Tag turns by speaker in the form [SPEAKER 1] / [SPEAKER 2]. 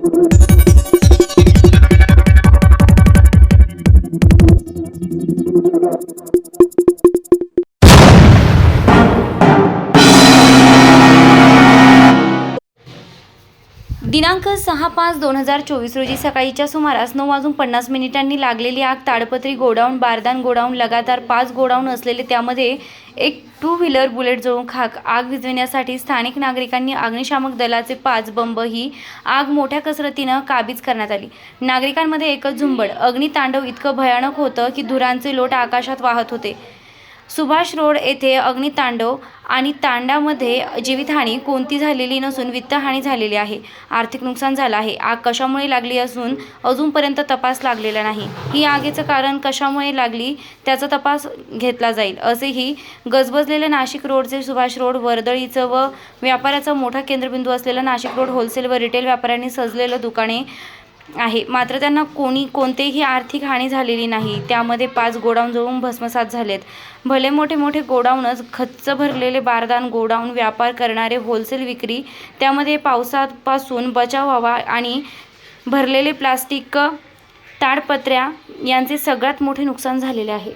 [SPEAKER 1] Thank you. दिनांक सहा पाच दोन हजार चोवीस रोजी सकाळीच्या सुमारास नऊ वाजून पन्नास मिनिटांनी लागलेली आग ताडपत्री गोडाऊन बारदान गोडाऊन लगातार पाच गोडाऊन असलेले त्यामध्ये एक टू व्हीलर बुलेट जळून खाक. आग विझविण्यासाठी स्थानिक नागरिकांनी अग्निशामक दलाचे पाच बंब ही आग मोठ्या कसरतीनं काबीज करण्यात आली. नागरिकांमध्ये एकच झुंबड. अग्नितांडव इतकं भयानक होतं की धुरांचे लोट आकाशात वाहत होते. सुभाष रोड येथे अग्नितांडव आणि तांडामध्ये जीवितहानी कोणती झालेली नसून वित्तहानी झालेली आहे. आर्थिक नुकसान झालं आहे. आग कशामुळे लागली असून अजूनपर्यंत तपास लागलेला नाही. ही आगीचं कारण कशामुळे लागली त्याचा तपास घेतला जाईल असेही गजबजलेलं नाशिक रोडचे सुभाष रोड वर्दळीचं व व्यापाराचा मोठा केंद्रबिंदू असलेलं नाशिक रोड होलसेल व रिटेल व्यापाऱ्यांनी सजलेलं दुकाने आहे. मात्र त्यांना कोणी कोणतेही आर्थिक हानी झालेली नाही. त्यामध्ये पाच गोडाऊन जळून भस्मसात झालेत. भले मोठे मोठे गोडाऊनच खच्च भरलेले बारदान गोडाऊन व्यापार करणारे होलसेल विक्री त्यामध्ये पावसापासून बचाव व्हावा आणि भरलेले प्लास्टिक ताडपत्र्या यांचे सगळ्यात मोठे नुकसान झालेले आहे.